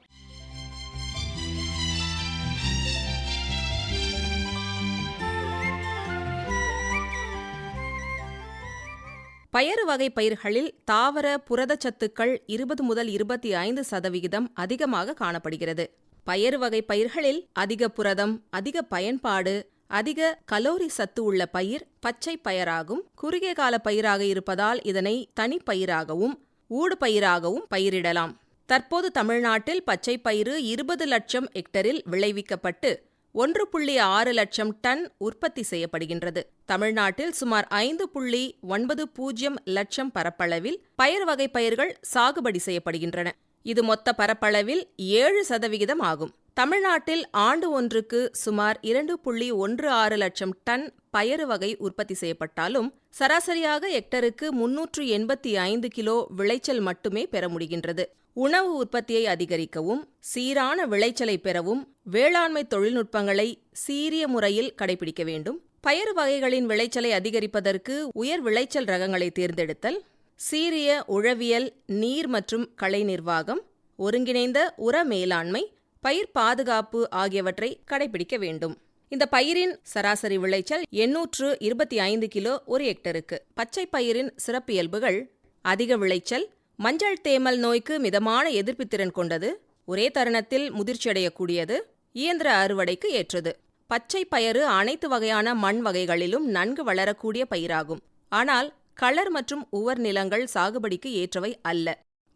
பயறு வகை பயிர்களில் தாவர புரதச்சத்துக்கள் இருபது முதல் இருபத்தி ஐந்து சதவிகிதம் அதிகமாக காணப்படுகிறது. பயறு வகை பயிர்களில் அதிக புரதம் அதிக பயன்பாடு அதிக கலோரி சத்து உள்ள பயிர் பச்சை பயிராகும். குறுகிய கால பயிராக இருப்பதால் இதனை தனிப்பயிராகவும் ஊடு பயிராகவும் பயிரிடலாம். தற்போது தமிழ்நாட்டில் பச்சை பயிறு இருபது லட்சம் ஹெக்டரில் விளைவிக்கப்பட்டு ஒன்று புள்ளி ஆறு லட்சம் டன் உற்பத்தி செய்யப்படுகின்றது. தமிழ்நாட்டில் சுமார் ஐந்து புள்ளி ஒன்பது பூஜ்ஜியம் லட்சம் பரப்பளவில் பயிர் வகை பயிர்கள் சாகுபடி செய்யப்படுகின்றன. இது மொத்த பரப்பளவில் ஏழு சதவிகிதம் ஆகும். தமிழ்நாட்டில் ஆண்டு ஒன்றுக்கு சுமார் இரண்டு புள்ளி ஒன்று ஆறு லட்சம் டன் பயறு வகை உற்பத்தி செய்யப்பட்டாலும் சராசரியாக ஹெக்டருக்கு முன்னூற்று எண்பத்தி ஐந்து கிலோ விளைச்சல் மட்டுமே பெற முடிகின்றது. உணவு உற்பத்தியை அதிகரிக்கவும் சீரான விளைச்சலை பெறவும் வேளாண்மை தொழில்நுட்பங்களை சீரிய முறையில் கடைபிடிக்க வேண்டும். பயறு வகைகளின் விளைச்சலை அதிகரிப்பதற்கு உயர் விளைச்சல் ரகங்களை தேர்ந்தெடுத்தல் சீரிய உழவியல் நீர் மற்றும் களை நிர்வாகம் ஒருங்கிணைந்த உர மேலாண்மை பயிர் பாதுகாப்பு ஆகியவற்றை கடைபிடிக்க வேண்டும். இந்த பயிரின் சராசரி விளைச்சல் எண்ணூற்று இருபத்தி ஐந்து கிலோ ஒரு ஹெக்டருக்கு. பச்சை பயிரின் சிறப்பியல்புகள் அதிக விளைச்சல் மஞ்சள் தேமல் நோய்க்கு மிதமான எதிர்ப்புத்திறன் கொண்டது ஒரே தருணத்தில் முதிர்ச்சியடையக்கூடியது இயந்திர அறுவடைக்கு ஏற்றது. பச்சை பயறு அனைத்து வகையான மண் வகைகளிலும் நன்கு வளரக்கூடிய பயிராகும். ஆனால் களர் மற்றும் உவர் நிலங்கள் சாகுபடிக்கு ஏற்றவை அல்ல.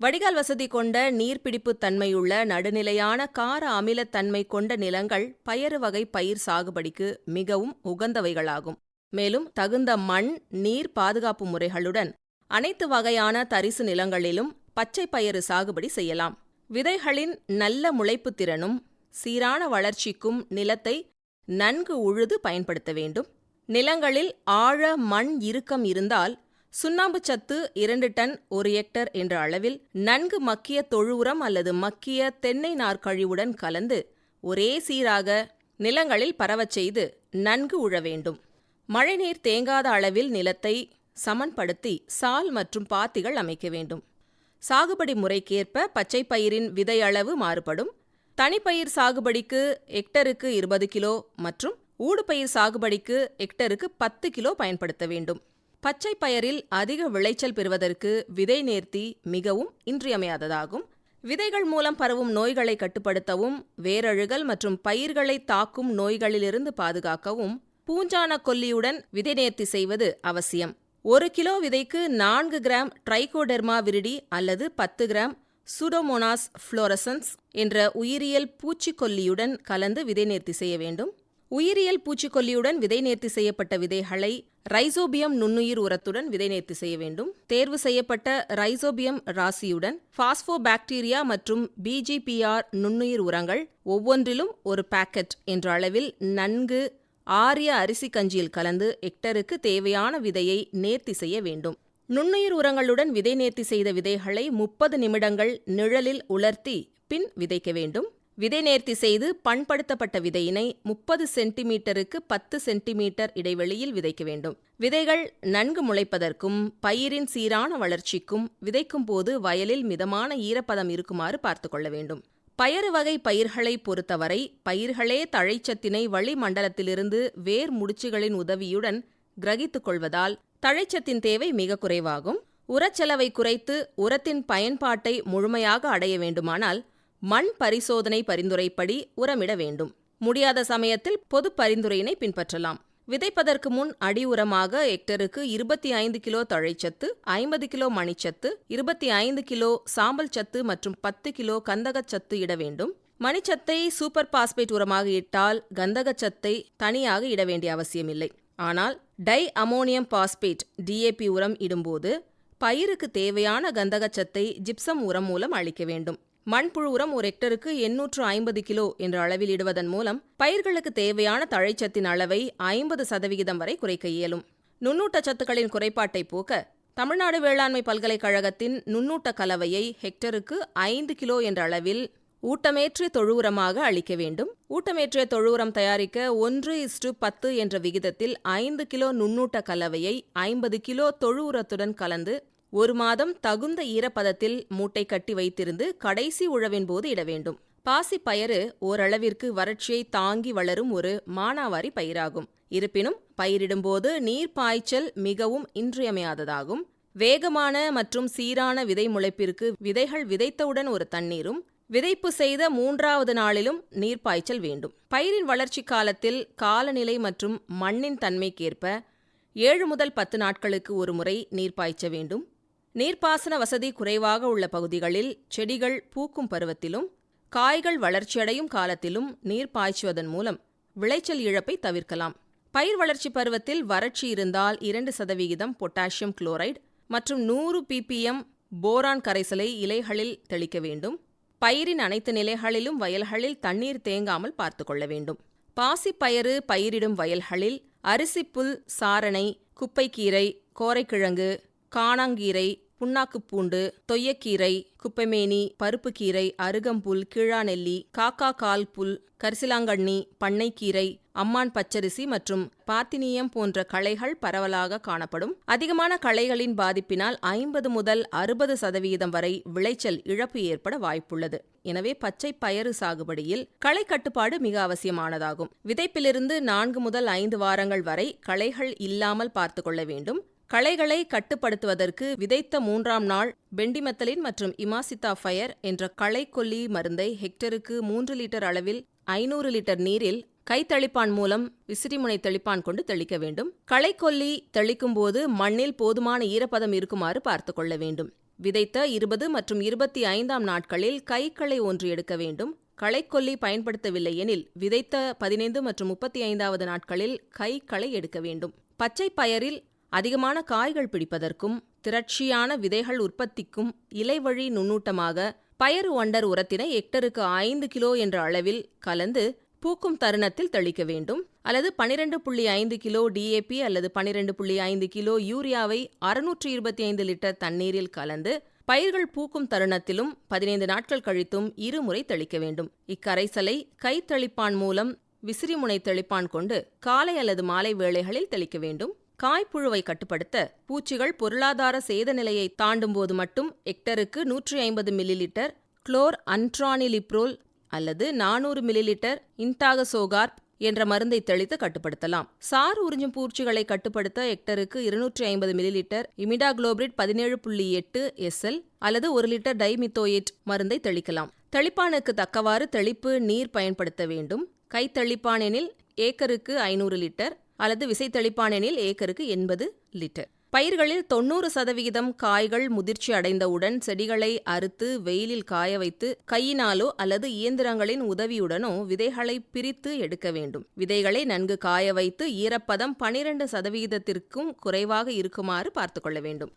வடிகால் வசதி கொண்ட நீர்பிடிப்பு தன்மையுள்ள நடுநிலையான கார அமிலத்தன்மை கொண்ட நிலங்கள் பயறு வகை பயிர் சாகுபடிக்கு மிகவும் உகந்தவைகளாகும். மேலும் தகுந்த மண் நீர் பாதுகாப்பு முறைகளுடன் அனைத்து வகையான தரிசு நிலங்களிலும் பச்சை பயறு சாகுபடி செய்யலாம். விதைகளின் நல்ல முளைப்பு திறனும் சீரான வளர்ச்சிக்கும் நிலத்தை நன்கு உழுது பயன்படுத்த வேண்டும். நிலங்களில் ஆழ மண் இறுக்கம் இருந்தால் சுண்ணாம்பு சத்து இரண்டு டன் ஒரு ஹெக்டர் என்ற அளவில் நன்கு மக்கிய தொழு உரம் அல்லது மக்கிய தென்னை நார்க்கழிவுடன் கலந்து ஒரே சீராக நிலங்களில் பரவச் செய்து நன்கு உழ வேண்டும். மழைநீர் தேங்காத அளவில் நிலத்தை சமன்படுத்தி சால் மற்றும் பாத்திகள் அமைக்க வேண்டும். சாகுபடி முறைக்கேற்ப பச்சை பயிரின் விதை அளவு மாறுபடும். தனிப்பயிர் சாகுபடிக்கு ஹெக்டருக்கு இருபது கிலோ மற்றும் ஊடுபயிர் சாகுபடிக்கு ஹெக்டருக்கு பத்து கிலோ பயன்படுத்த வேண்டும். பச்சை பயரில் அதிக விளைச்சல் பெறுவதற்கு விதை நேர்த்தி மிகவும் இன்றியமையாததாகும். விதைகள் மூலம் பரவும் நோய்களை கட்டுப்படுத்தவும் வேரழுகல் மற்றும் பயிர்களை தாக்கும் நோய்களிலிருந்து பாதுகாக்கவும் பூஞ்சான கொல்லியுடன் விதை நேர்த்தி செய்வது அவசியம். ஒரு கிலோ விதைக்கு நான்கு கிராம் ட்ரைகோடெர்மா விரிடி அல்லது பத்து கிராம் சுடோமோனாஸ் ஃப்ளோரசன்ஸ் என்ற உயிரியல் பூச்சிக்கொல்லியுடன் கலந்து விதை நேர்த்தி செய்ய வேண்டும். உயிரியல் பூச்சிக்கொல்லியுடன் விதை நேர்த்தி செய்யப்பட்ட விதைகளை ரைசோபியம் நுண்ணுயிர் உரத்துடன் விதை நேர்த்தி செய்ய வேண்டும். தேர்வு செய்யப்பட்ட ரைசோபியம் ராசியுடன் பாஸ்போபாக்டீரியா மற்றும் பிஜிபிஆர் நுண்ணுயிர் உரங்கள் ஒவ்வொன்றிலும் ஒரு பாக்கெட் என்ற அளவில் நன்கு ஆரிய அரிசி கஞ்சியில் கலந்து ஹெக்டருக்கு தேவையான விதையை நேர்த்தி செய்ய வேண்டும். நுண்ணுயிர் உரங்களுடன் விதை நேர்த்தி செய்த விதைகளை முப்பது நிமிடங்கள் நிழலில் உலர்த்தி பின் விதைக்க வேண்டும். விதை நேர்த்தி செய்து பண்படுத்தப்பட்ட விதையினை முப்பது சென்டிமீட்டருக்கு பத்து சென்டிமீட்டர் இடைவெளியில் விதைக்க வேண்டும். விதைகள் நன்கு முளைப்பதற்கும் பயிரின் சீரான வளர்ச்சிக்கும் விதைக்கும் போது வயலில் மிதமான ஈரப்பதம் இருக்குமாறு பார்த்து கொள்ள வேண்டும். பயறு வகை பயிர்களை பொறுத்தவரை பயிர்களே தழைச்சத்தினை வளிமண்டலத்திலிருந்து வேர் முடிச்சுகளின் உதவியுடன் கிரகித்துக் கொள்வதால் தழைச்சத்தின் தேவை மிக குறைவாகும். உரச்செலவை குறைத்து உரத்தின் பயன்பாட்டை முழுமையாக அடைய வேண்டுமானால் மண் பரிசோதனை பரிந்துரைப்படி உரமிட வேண்டும். முடியாத சமயத்தில் பொது பரிந்துரையினை பின்பற்றலாம். விதைப்பதற்கு முன் அடி உரமாக ஹெக்டருக்கு இருபத்தி ஐந்து கிலோ தழைச்சத்து ஐம்பது கிலோ மணிச்சத்து இருபத்தி ஐந்து கிலோ சாம்பல் சத்து மற்றும் பத்து கிலோ கந்தகச்சத்து இட வேண்டும். மணிச்சத்தை சூப்பர் பாஸ்பேட் உரமாக இட்டால் கந்தகச்சத்தை தனியாக இட வேண்டிய அவசியமில்லை. ஆனால் டை அமோனியம் பாஸ்பேட் டிஏபி உரம் இடும்போது பயிருக்கு தேவையான கந்தகச்சத்தை ஜிப்சம் உரம் மூலம் அளிக்க வேண்டும். மண்புழு உரம் ஒரு ஹெக்டருக்கு எண்ணூற்று ஐம்பது கிலோ என்ற அளவில் இடுவதன் மூலம் பயிர்களுக்கு தேவையான தழைச்சத்தின் அளவை ஐம்பது சதவிகிதம் வரை குறைக்க இயலும். நுண்ணூட்ட சத்துக்களின் குறைபாட்டை போக்க தமிழ்நாடு வேளாண்மை பல்கலைக்கழகத்தின் நுண்ணூட்ட கலவையை ஹெக்டருக்கு ஐந்து கிலோ என்ற அளவில் ஊட்டமேற்றிய தொழு உரமாக அளிக்க வேண்டும். ஊட்டமேற்றிய தொழு உரம் தயாரிக்க ஒன்று இஸ்டு பத்து என்ற விகிதத்தில் ஐந்து கிலோ நுண்ணூட்ட கலவையை ஐம்பது கிலோ தொழு உரத்துடன் கலந்து ஒரு மாதம் தகுந்த ஈரப்பதத்தில் மூட்டை கட்டி வைத்திருந்து கடைசி உழவின் போது இட வேண்டும். பாசி பயறு ஓரளவிற்கு வறட்சியை தாங்கி வளரும் ஒரு மானாவாரி பயிராகும். இருப்பினும் பயிரிடும்போது நீர் பாய்ச்சல் மிகவும் இன்றியமையாததாகும். வேகமான மற்றும் சீரான விதை முளைப்பிற்கு விதைகள் விதைத்தவுடன் ஒரு தண்ணீரும் விதைப்பு செய்த மூன்றாவது நாளிலும் நீர் பாய்ச்சல் வேண்டும். பயிரின் வளர்ச்சி காலத்தில் காலநிலை மற்றும் மண்ணின் தன்மைக்கேற்ப ஏழு முதல் பத்து நாட்களுக்கு ஒரு முறை நீர் பாய்ச்ச வேண்டும். நீர்ப்பாசன வசதி குறைவாக உள்ள பகுதிகளில் செடிகள் பூக்கும் பருவத்திலும் காய்கள் வளர்ச்சியடையும் காலத்திலும் நீர் பாய்ச்சுவதன் மூலம் விளைச்சல் இழப்பை தவிர்க்கலாம். பயிர் வளர்ச்சி பருவத்தில் வறட்சி இருந்தால் இரண்டு சதவிகிதம் பொட்டாசியம் குளோரைடு மற்றும் நூறு பிபிஎம் போரான் கரைசலை இலைகளில் தெளிக்க வேண்டும். பயிரின் அனைத்து நிலைகளிலும் வயல்களில் தண்ணீர் தேங்காமல் பார்த்து கொள்ள வேண்டும். பாசிப்பயறு பயிரிடும் வயல்களில் அரிசிப்புல் சாரணை குப்பைக்கீரை கோரைக்கிழங்கு காணாங்கீரை புண்ணாக்குப்பூண்டு தொய்யக்கீரை குப்பைமேனி பருப்புக்கீரை அருகம்புல் கீழாநெல்லி காக்கா கால் புல் கரிசிலாங்கண்ணி பண்ணைக்கீரை அம்மான் பச்சரிசி மற்றும் பாத்தினியம் போன்ற களைகள் பரவலாக காணப்படும். அதிகமான களைகளின் பாதிப்பினால் ஐம்பது முதல் அறுபது சதவிகிதம் வரை விளைச்சல் இழப்பு ஏற்பட வாய்ப்புள்ளது. எனவே பச்சை பயறு சாகுபடியில் களை கட்டுப்பாடு மிக அவசியமானதாகும். விதைப்பிலிருந்து நான்கு முதல் ஐந்து வாரங்கள் வரை களைகள் இல்லாமல் பார்த்து கொள்ள வேண்டும். களைகளை கட்டுப்படுத்துவதற்கு விதைத்த மூன்றாம் நாள் பெண்டிமெத்தலின் மற்றும் இமாசித்தாஃபயர் என்ற களைக்கொல்லி மருந்தை ஹெக்டருக்கு மூன்று லிட்டர் அளவில் ஐநூறு லிட்டர் நீரில் கைத்தளிப்பான் மூலம் விசிறிமுனை தெளிப்பான் கொண்டு தெளிக்க வேண்டும். களைக்கொல்லி தெளிக்கும் போது மண்ணில் போதுமான ஈரப்பதம் இருக்குமாறு பார்த்து கொள்ள வேண்டும். விதைத்த இருபது மற்றும் இருபத்தி ஐந்தாம் நாட்களில் கைக்களை ஒன்று எடுக்க வேண்டும். களைக்கொல்லி பயன்படுத்தவில்லை எனில் விதைத்த பதினைந்து மற்றும் முப்பத்தி ஐந்தாவது நாட்களில் கைக்களை எடுக்க வேண்டும். பச்சை பயரில் அதிகமான காய்கள் பிடிப்பதற்கும் திரட்சியான விதைகள் உற்பத்திக்கும் இலைவழி நுண்ணூட்டமாக பயறு ஒண்டர் உரத்தினை ஹெக்டருக்கு ஐந்து கிலோ என்ற அளவில் கலந்து பூக்கும் தருணத்தில் தெளிக்க வேண்டும். அல்லது பனிரெண்டு புள்ளி ஐந்து கிலோ டிஏபி அல்லது பனிரெண்டு புள்ளி ஐந்து கிலோ யூரியாவை அறுநூற்றி இருபத்தி ஐந்து லிட்டர் தண்ணீரில் கலந்து பயிர்கள் பூக்கும் தருணத்திலும் பதினைந்து நாட்கள் கழித்தும் இருமுறை தெளிக்க வேண்டும். இக்கரைசலை கைத்தளிப்பான் மூலம் விசிறிமுனை தெளிப்பான் கொண்டு காலை அல்லது மாலை வேளைகளில் தெளிக்க வேண்டும். காய்ப்புழுவை கட்டுப்படுத்த பூச்சிகள் பொருளாதார சேத நிலையை தாண்டும் போது மட்டும் ஹெக்டருக்கு நூற்றி ஐம்பது மில்லிலிட்டர் குளோர் அன்ட்ரானிலிப்ரோல் அல்லது நானூறு மில்லிலிட்டர் இன்டாகசோகார்ப் என்ற மருந்தை தெளித்து கட்டுப்படுத்தலாம். சார் உறிஞ்சும் பூச்சிகளை கட்டுப்படுத்த ஹெக்டருக்கு இருநூற்றி ஐம்பது மில்லிலிட்டர் இமிடாகுளோபிரிட் பதினேழு புள்ளி எட்டு எஸ்எல் அல்லது ஒரு லிட்டர் டைமித்தோயேட் மருந்தை தெளிக்கலாம். தெளிப்பானுக்கு தக்கவாறு தெளிப்பு நீர் பயன்படுத்த வேண்டும். கைத்தளிப்பானெனில் ஏக்கருக்கு ஐநூறு லிட்டர் அல்லது விசைத்தளிப்பானெனில் ஏக்கருக்கு எண்பது லிட்டர். பயிர்களில் தொண்ணூறு சதவிகிதம் காய்கள் முதிர்ச்சி அடைந்தவுடன் செடிகளை அறுத்து வெயிலில் காய வைத்து கையினாலோ அல்லது இயந்திரங்களின் உதவியுடனோ விதைகளை பிரித்து எடுக்க வேண்டும். விதைகளை நன்கு காய வைத்து ஈரப்பதம் பனிரெண்டு சதவிகிதத்திற்கும் குறைவாக இருக்குமாறு பார்த்துக்கொள்ள வேண்டும்.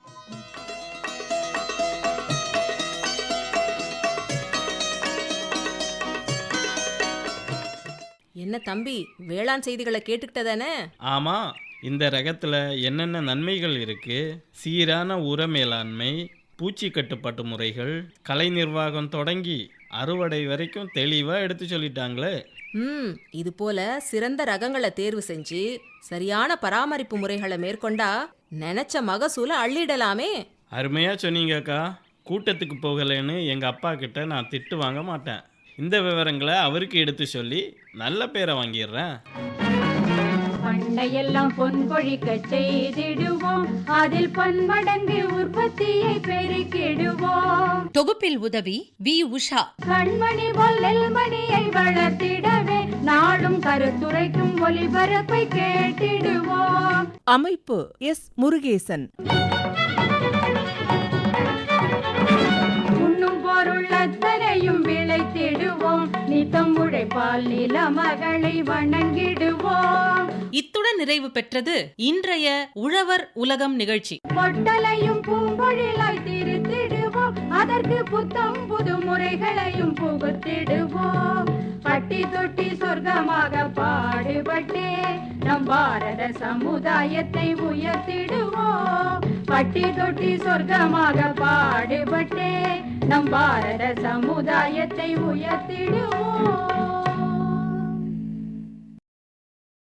என்ன தம்பி வேளாண் செய்திகளை கேட்டுக்கிட்டதானே ஆமா இந்த ரகத்துல என்னென்ன நன்மைகள் இருக்கு? சீரான உர மேலாண்மை பூச்சி கட்டுப்பாட்டு முறைகள் கலை நிர்வாகம் தொடங்கி அறுவடை வரைக்கும் தெளிவா எடுத்து சொல்லிட்டாங்களே. ம் இது போல சிறந்த ரகங்களை தேர்வு செஞ்சு சரியான பராமரிப்பு முறைகளை மேற்கொண்டா நினைச்ச மகசூலை அள்ளிடலாமே. அருமையா சொன்னீங்கக்கா. கூட்டத்துக்கு போகலைன்னு எங்க அப்பா கிட்ட நான் திட்டு வாங்க மாட்டேன். இந்த விவரங்களை அவருக்கு எடுத்து சொல்லி நல்ல பேரை வாங்கிடுறேன். பண்டையெல்லாம் பொன் கொழிக்க செய்திடுவோம். அதில் பன்மடங்கு உற்பத்தியை பெருக்கிடுவோம். தொகுப்பில் உதவி வி. உஷா. கண்மணி போல் நெல்மணியை வளர்த்திடவே நாடும் கருத்துரைக்கும் ஒளிபரப்பை கேட்டிடுவோம். அமைப்பு எஸ். முருகேசன். நில மகளை வணங்கிடுவோம். இத்துடன் நிறைவு பெற்றது இன்றைய உழவர் உலகம் நிகழ்ச்சி. பொட்டலையும் பூம்பொழிலாய் திருத்திடுவோம். அதற்கு புத்தம் புது முறைகளையும் புகுத்திடுவோம். பட்டி தொட்டி சொர்க்கமாக பாடுபட்டே நம் பாரத சமுதாயத்தை உயர்த்திடுவோம். பட்டி தொட்டி சொர்க்கமாக பாடுபட்டே நம் பாரத சமுதாயத்தை உயர்த்திடுவோம்.